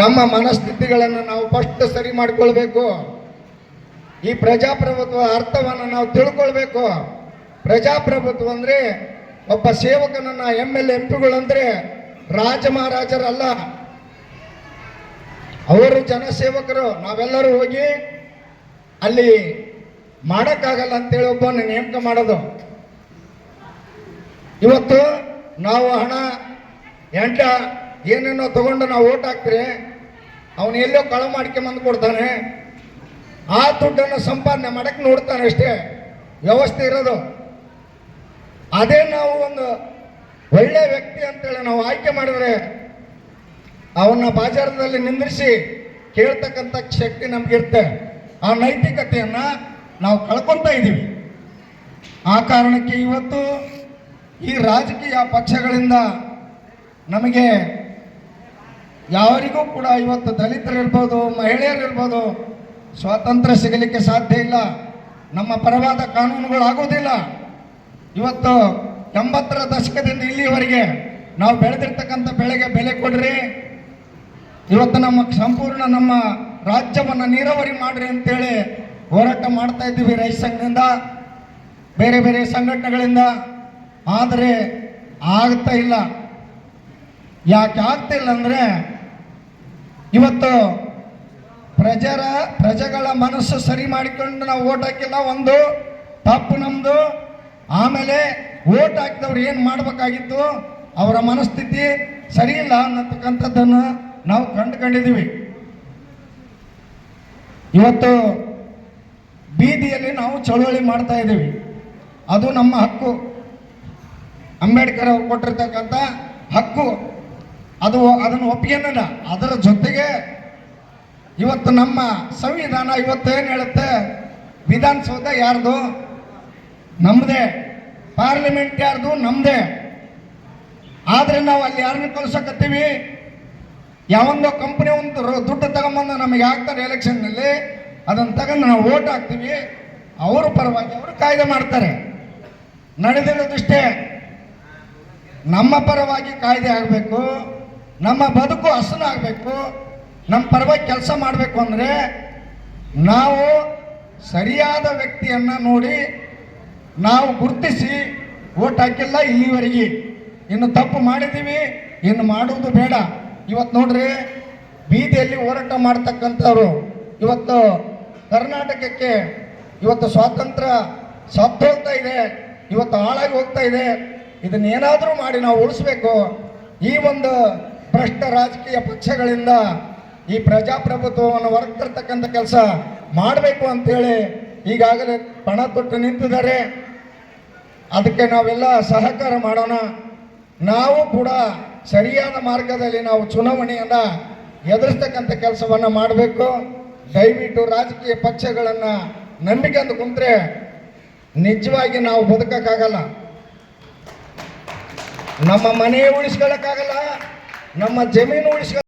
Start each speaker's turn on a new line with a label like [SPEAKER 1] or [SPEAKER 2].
[SPEAKER 1] ನಮ್ಮ ಮನಸ್ಥಿತಿಗಳನ್ನು ನಾವು ಫಸ್ಟ್ ಸರಿ ಮಾಡಿಕೊಳ್ಬೇಕು. ಈ ಪ್ರಜಾಪ್ರಭುತ್ವ ಅರ್ಥವನ್ನು ನಾವು ತಿಳ್ಕೊಳ್ಬೇಕು. ಪ್ರಜಾಪ್ರಭುತ್ವ ಅಂದರೆ ಒಬ್ಬ ಸೇವಕನನ್ನ ಎಂ ಎಲ್ ಎಂ ಪಿಗಳಂದ್ರೆ ರಾಜ ಮಹಾರಾಜರಲ್ಲ. ಅವರು ಜನಸೇವಕರು, ನಾವೆಲ್ಲರೂ ಹೋಗಿ ಅಲ್ಲಿ ಮಾಡೋಕ್ಕಾಗಲ್ಲ ಅಂತೇಳಿ ಒಬ್ಬನ ನೇಮಕ ಮಾಡೋದು. ಇವತ್ತು ನಾವು ಹಣ ಎಂಟ ಏನೇನೋ ತಗೊಂಡು ನಾವು ಓಟ್ ಹಾಕ್ತೀರಿ, ಅವನು ಎಲ್ಲೋ ಕಳ ಮಾಡ್ಕೊಂಬಂದು ಕೊಡ್ತಾನೆ. ಆ ದುಡ್ಡನ್ನು ಸಂಪಾದನೆ ಮಾಡಕ್ಕೆ ನೋಡ್ತಾನೆ ಅಷ್ಟೇ. ವ್ಯವಸ್ಥೆ ಇರೋದು. ಅದೇ ನಾವು ಒಂದು ಒಳ್ಳೆ ವ್ಯಕ್ತಿ ಅಂತೇಳಿ ನಾವು ಆಯ್ಕೆ ಮಾಡಿದ್ರೆ ಅವನ್ನ ಬಾಜಾರದಲ್ಲಿ ನಿಂದ್ರಿಸಿ ಕೇಳ್ತಕ್ಕಂಥ ಶಕ್ತಿ ನಮಗಿರುತ್ತೆ. ಆ ನೈತಿಕತೆಯನ್ನು ನಾವು ಕಳ್ಕೊತಾ ಇದ್ದೀವಿ. ಆ ಕಾರಣಕ್ಕೆ ಇವತ್ತು ಈ ರಾಜಕೀಯ ಪಕ್ಷಗಳಿಂದ ನಮಗೆ ಯಾರಿಗೂ ಕೂಡ ಇವತ್ತು ದಲಿತರಿರ್ಬೋದು, ಮಹಿಳೆಯರಿರ್ಬೋದು ಸ್ವಾತಂತ್ರ್ಯ ಸಿಗಲಿಕ್ಕೆ ಸಾಧ್ಯ ಇಲ್ಲ. ನಮ್ಮ ಪರವಾದ ಕಾನೂನುಗಳು ಆಗೋದಿಲ್ಲ ಇವತ್ತು ಎಂಬತ್ತರ ದಶಕದಿಂದ ಇಲ್ಲಿವರೆಗೆ ನಾವು ಬೆಳೆದಿರ್ತಕ್ಕಂಥ ಬೆಳೆಗೆ ಬೆಲೆ ಕೊಡ್ರಿ. ಇವತ್ತು ನಮ್ಮ ಸಂಪೂರ್ಣ ನಮ್ಮ ರಾಜ್ಯವನ್ನು ನೀರಾವರಿ ಮಾಡ್ರಿ ಅಂತೇಳಿ ಹೋರಾಟ ಮಾಡ್ತಾ ಇದ್ದೀವಿ ರೈತ ಸಂಘದಿಂದ, ಬೇರೆ ಬೇರೆ ಸಂಘಟನೆಗಳಿಂದ. ಆದರೆ ಆಗ್ತಾ ಇಲ್ಲ. ಯಾಕೆ ಆಗ್ತಾ ಇಲ್ಲ ಅಂದರೆ ಇವತ್ತು ಪ್ರಜರ, ಪ್ರಜೆಗಳ ಮನಸ್ಸು ಸರಿ ಮಾಡಿಕೊಂಡು ನಾವು ಓಟ್ ಹಾಕಿಲ್ಲ, ಒಂದು ತಪ್ಪು ನಮ್ಮದು ಆಮೇಲೆ ಓಟ್ ಹಾಕಿದವ್ರು ಏನು ಮಾಡಬೇಕಾಗಿತ್ತು? ಅವರ ಮನಸ್ಥಿತಿ ಸರಿ ಇಲ್ಲ ಅನ್ನತಕ್ಕಂಥದ್ದನ್ನು ನಾವು ಕಂಡುಕೊಂಡಿದ್ದೀವಿ. ಇವತ್ತು ಬೀದಿಯಲ್ಲಿ ನಾವು ಚಳುವಳಿ ಮಾಡ್ತಾ ಇದ್ದೀವಿ. ಅದು ನಮ್ಮ ಹಕ್ಕು. ಅಂಬೇಡ್ಕರ್ ಅವರು ಕೊಟ್ಟಿರ್ತಕ್ಕಂಥ ಹಕ್ಕು. ಅದು ಅದನ್ನು ಒಪ್ಪಿಗೆನಲ್ಲ ಅದರ ಜೊತೆಗೆ ಇವತ್ತು ನಮ್ಮ ಸಂವಿಧಾನ ಇವತ್ತು ಏನು ಹೇಳುತ್ತೆ? ವಿಧಾನಸೌಧ ಯಾರ್ದು? ನಮ್ಮದೇ ಪಾರ್ಲಿಮೆಂಟ್ ಯಾರ್ದು? ನಮ್ಮದೇ ಆದರೆ ನಾವು ಅಲ್ಲಿ ಯಾರನ್ನ ಕಳ್ಸಕತ್ತೀವಿ? ಯಾವೊಂದೋ ಕಂಪನಿ ಒಂದು ದುಡ್ಡು ತಗೊಂಬಂದು ನಮಗೆ ಹಾಕ್ತಾರೆ ಎಲೆಕ್ಷನ್ನಲ್ಲಿ ಅದನ್ನು ತಗೊಂಡು ನಾವು ಓಟ್ ಹಾಕ್ತೀವಿ. ಅವರು ಪರವಾಗಿ ಅವರು ಕಾಯ್ದೆ ಮಾಡ್ತಾರೆ. ನಡೆದಿರೋದಿಷ್ಟೇ. ನಮ್ಮ ಪರವಾಗಿ ಕಾಯ್ದೆ ಆಗಬೇಕು. ನಮ್ಮ ಬದುಕು ಹಸನಾಗಬೇಕು, ನಮ್ಮ ಪರವಾಗಿ ಕೆಲಸ ಮಾಡಬೇಕು ಅಂದರೆ ನಾವು ಸರಿಯಾದ ವ್ಯಕ್ತಿಯನ್ನು ನೋಡಿ ನಾವು ಗುರುತಿಸಿ ಓಟ್ ಹಾಕಿಲ್ಲ ಇಲ್ಲಿವರೆಗೆ ಇನ್ನು ತಪ್ಪು ಮಾಡಿದ್ದೀವಿ, ಇನ್ನು ಮಾಡುವುದು ಬೇಡ. ಇವತ್ತು ನೋಡ್ರಿ, ಬೀದಿಯಲ್ಲಿ ಹೋರಾಟ ಮಾಡ್ತಕ್ಕಂಥವ್ರು, ಇವತ್ತು ಕರ್ನಾಟಕಕ್ಕೆ ಇವತ್ತು ಸ್ವಾತಂತ್ರ್ಯ ಸತ್ತೋಗ್ತಾ ಇದೆ, ಇವತ್ತು ಹಾಳಾಗಿ ಹೋಗ್ತಾ ಇದೆ. ಇದನ್ನೇನಾದರೂ ಮಾಡಿ ನಾವು ಉಳಿಸ್ಬೇಕು. ಈ ಒಂದು ಭ್ರಷ್ಟ ರಾಜಕೀಯ ಪಕ್ಷಗಳಿಂದ ಈ ಪ್ರಜಾಪ್ರಭುತ್ವವನ್ನು ಹೊರತರ್ತಕ್ಕಂಥ ಕೆಲಸ ಮಾಡಬೇಕು ಅಂತೇಳಿ ಈಗಾಗಲೇ ಪಣ ತೊಟ್ಟು ನಿಂತಿದ್ದಾರೆ. ಅದಕ್ಕೆ ನಾವೆಲ್ಲ ಸಹಕಾರ ಮಾಡೋಣ. ನಾವು ಕೂಡ ಸರಿಯಾದ ಮಾರ್ಗದಲ್ಲಿ ನಾವು ಚುನಾವಣೆಯನ್ನು ಎದುರಿಸ್ತಕ್ಕಂಥ ಕೆಲಸವನ್ನು ಮಾಡಬೇಕು. ದಯವಿಟ್ಟು ರಾಜಕೀಯ ಪಕ್ಷಗಳನ್ನು ಅಂತ ಕುಂತ್ರೆ ನಿಜವಾಗಿ ನಾವು ಬದುಕಕ್ಕಾಗಲ್ಲ. ನಮ್ಮ ಮನೆಯೇ ಉಳಿಸ್ಕೊಳ್ಳೋಕ್ಕಾಗಲ್ಲ. ನಮ್ಮ ಜಮೀನು ಉಳಿಸ್ಕೊಳ್ಳೋ